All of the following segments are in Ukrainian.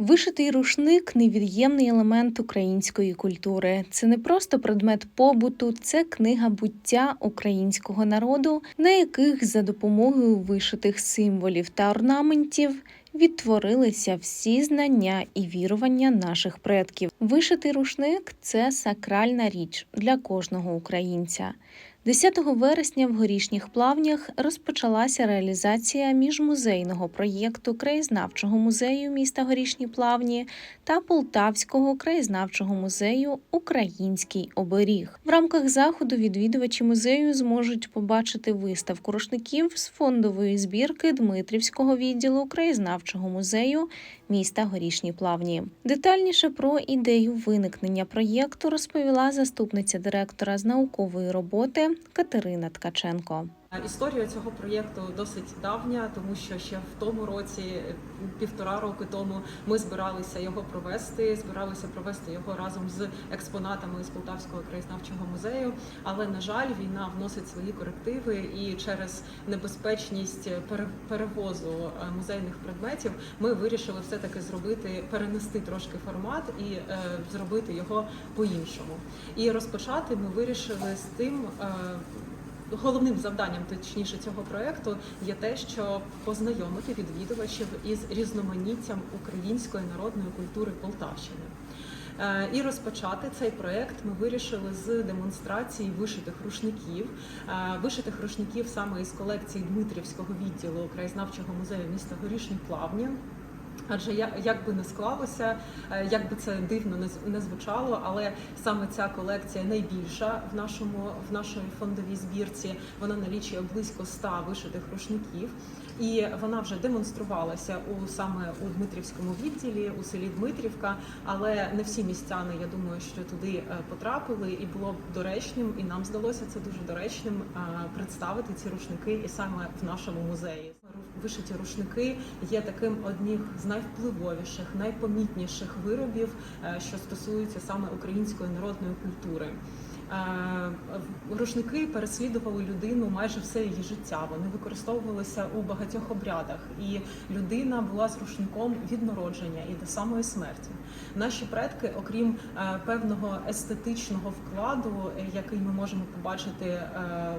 Вишитий рушник невід'ємний елемент української культури. Це не просто предмет побуту, це книга буття українського народу, на яких за допомогою вишитих символів та орнаментів відтворилися всі знання і вірування наших предків. Вишитий рушник це сакральна річ для кожного українця. 10 вересня в горішніх плавнях розпочалася реалізація міжмузейного проєкту краєзнавчого музею міста Горішні Плавні та Полтавського краєзнавчого музею Український оберіг. В рамках заходу відвідувачі музею зможуть побачити виставку рушників з фондової збірки Дмитрівського відділу краєзнавчого музею міста Горішні Плавні. Детальніше про ідею виникнення проєкту розповіла заступниця директора з наукової роботи Катерина Ткаченко. Історія цього проєкту досить давня, тому що ще в тому році, півтора роки тому, ми збиралися його провести. Збиралися провести його разом з експонатами з Полтавського краєзнавчого музею. Але на жаль, війна вносить свої корективи, і через небезпечність пере- перевозу е, музейних предметів ми вирішили все таки зробити, перенести трошки формат і е, зробити його по-іншому. І розпочати ми вирішили з тим. е, Головним завданням, точніше, цього проекту є те, що познайомити відвідувачів із різноманіттям української народної культури Полтавщини. Е, І розпочати цей проект ми вирішили з демонстрації вишитих рушників, Е, вишитих рушників саме із колекції Дмитрівського відділу краєзнавчого музею міста Горішні Плавні. Адже як би не склалося, е, як би це дивно не звучало, але саме ця колекція найбільша в нашому в нашій фондовій збірці. Вона налічує близько 100 вишитих рушників, і вона вже демонструвалася у саме у Дмитрівському відділі у селі Дмитрівка. Але не всі містяни, я думаю, що туди е, потрапили, і було б доречним, і нам здалося це дуже доречним е, представити ці рушники і саме в нашому музеї. Вишиті рушники є таким одним з найвпливовіших, найпомітніших виробів, е, що стосуються саме української народної культури. Е, Рушники переслідували людину майже все її життя. Вони використовувалися у багатьох обрядах, і людина була з рушником від народження і до самої смерті. Наші предки, окрім е, певного естетичного вкладу, е, який ми можемо побачити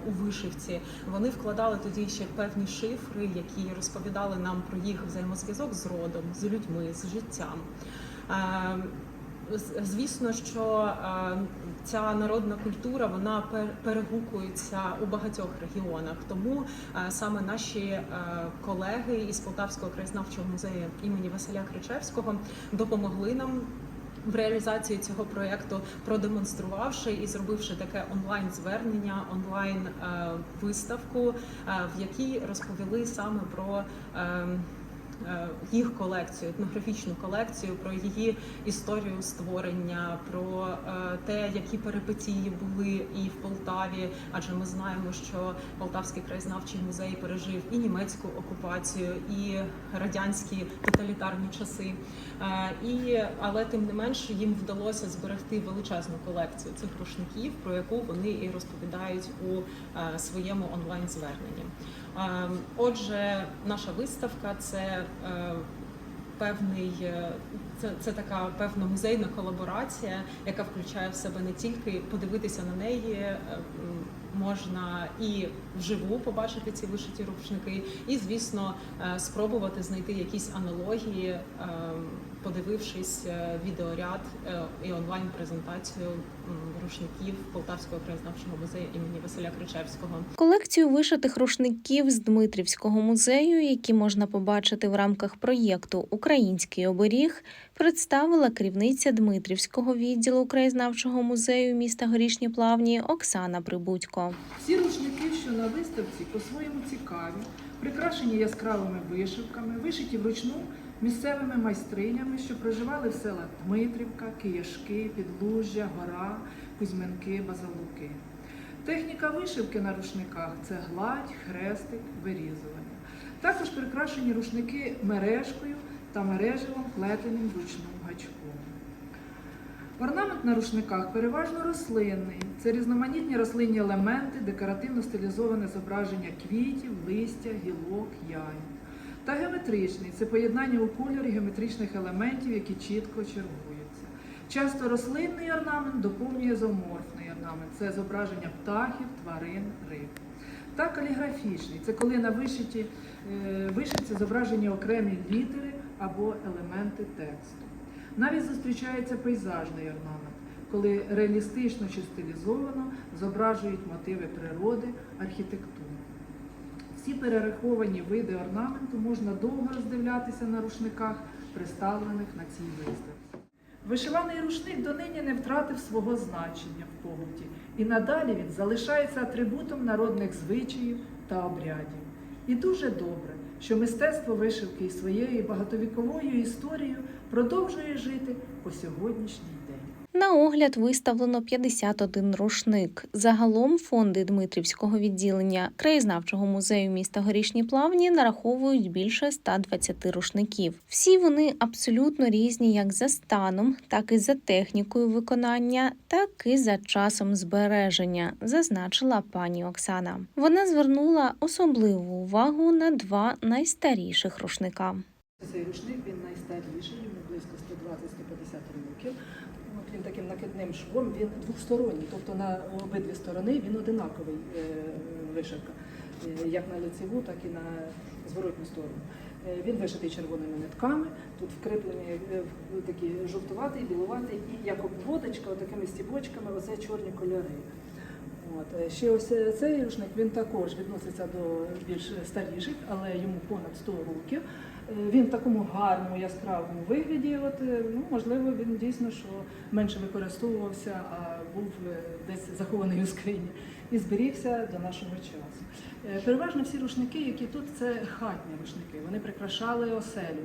у вишивці, вони вкладали тоді ще певні шифри, які розповідали нам про їх взаємозв'язок з родом, з людьми, з життям. Звісно, що е, ця народна культура вона пер- перегукується у багатьох регіонах. Тому е, саме наші е, колеги із Полтавського краєзнавчого музею імені Василя Кричевського допомогли нам. В реалізації цього проєкту, продемонструвавши і зробивши таке онлайн звернення, онлайн виставку, в якій розповіли саме про е, е, їх колекцію, етнографічну колекцію, про її історію створення, про е, те, які перипетії були і в Полтаві. Адже ми знаємо, що Полтавський краєзнавчий музей пережив і німецьку окупацію, і радянські тоталітарні часи. Е, І але тим не менш їм вдалося зберегти величезну колекцію цих рушників, про яку вони і розповідають у е, своєму онлайн зверненні. Е, Отже, наша виставка це е, певний е, це, це така певна музейна колаборація, яка включає в себе не тільки подивитися на неї. Можна і вживу побачити ці вишиті рушники, і звісно е, спробувати знайти якісь аналогії, е, подивившись е, відеоряд і онлайн презентацію рушників Полтавського краєзнавчого музею імені Василя Кричевського. Колекцію вишитих рушників з Дмитрівського музею, які можна побачити в рамках проєкту Український оберіг, представила керівниця Дмитрівського відділу краєзнавчого музею міста Горішні Плавні Оксана Прибудько. Всі рушники, що на виставці, по-своєму цікаві, прикрашені яскравими вишивками, вишиті вручну місцевими майстринями, що проживали в селах Дмитрівка, Кияшки, Підлужжя, Гора, Кузьминки, Базалуки. Техніка вишивки на рушниках це гладь, хрестик, вирізування. Також прикрашені рушники мережкою та мереживом, плетеним вручну гачком. Орнамент на рушниках переважно рослинний. Це різноманітні рослинні елементи, декоративно стилізоване зображення квітів, листя, гілок, яй. Та геометричний це поєднання у кольорі геометричних елементів, які чітко чергуються. Часто рослинний орнамент доповнює зооморфний орнамент це зображення птахів, тварин, риб. Та каліграфічний це коли на вишиті, е, вишивці зображені окремі літери або елементи тексту. Навіть зустрічається пейзажний орнамент, коли реалістично чи стилізовано зображують мотиви природи, архітектури. Всі перераховані види орнаменту можна довго роздивлятися на рушниках, представлених на цій виставці. Вишиваний рушник донині не втратив свого значення в побуті, і надалі він залишається атрибутом народних звичаїв та обрядів. І дуже добре, що мистецтво вишивки своєю багатовіковою історією продовжує жити по сьогоднішній. На огляд виставлено 51 рушник. Загалом фонди Дмитрівського відділення краєзнавчого музею міста Горішні Плавні нараховують більше 120 рушників. Всі вони абсолютно різні як за станом, так і за технікою виконання, так і за часом збереження, зазначила пані Оксана. Вона звернула особливу увагу на два найстаріших рушника. Цей рушник він найстаріший, йому близько 120-150 років. Він таким накидним швом, він двосторонній, тобто на обидві сторони він одинаковий е, вишивка, е, як на лицеву, так і на зворотню сторону. Е, Він вишитий червоними нитками, тут вкріплені такі жовтуватий, білуватий, і як обводочка, такими стібочками, оце чорні кольори. От. е, Ще ось е, цей рушник він також відноситься до більш старіших, але йому понад 100 років. Е, Він в такому гарному яскравому вигляді. От, ну, можливо, він дійсно що менше використовувався, а був десь захований у скрині і зберігся до нашого часу. Переважно всі рушники, які тут, це хатні рушники. Вони прикрашали оселю.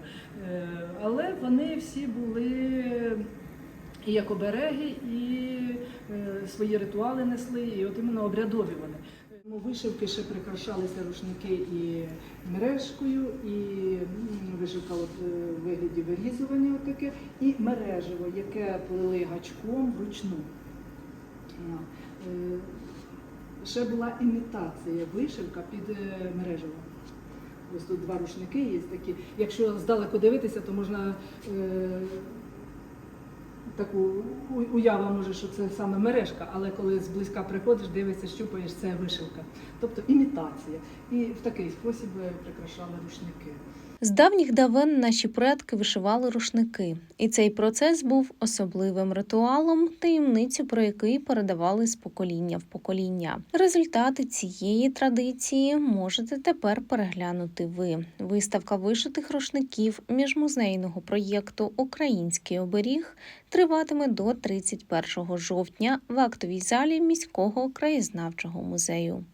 Але вони всі були і як обереги, і е, свої ритуали несли, і от іменно обрядові вони. Вишивки ще прикрашалися рушники і мережкою, і вишивка от, е, вигляді вирізування отаке, і мережево, яке плели гачком вручну. Е, Ще була імітація вишивка під мережево. Ось тут два рушники є такі. Якщо здалеку дивитися, то можна таку у- уява може, що це саме мережка, але коли зблизька приходиш, дивишся, щупаєш, це вишивка. Тобто імітація. І в такий спосіб е, прикрашали рушники. З давніх давен наші предки вишивали рушники, і цей процес був особливим ритуалом, таємницю про який передавали з покоління в покоління. Результати цієї традиції можете тепер переглянути ви. Виставка вишитих рушників міжмузейного проєкту Український оберіг триватиме до 31 жовтня в актовій залі міського краєзнавчого музею.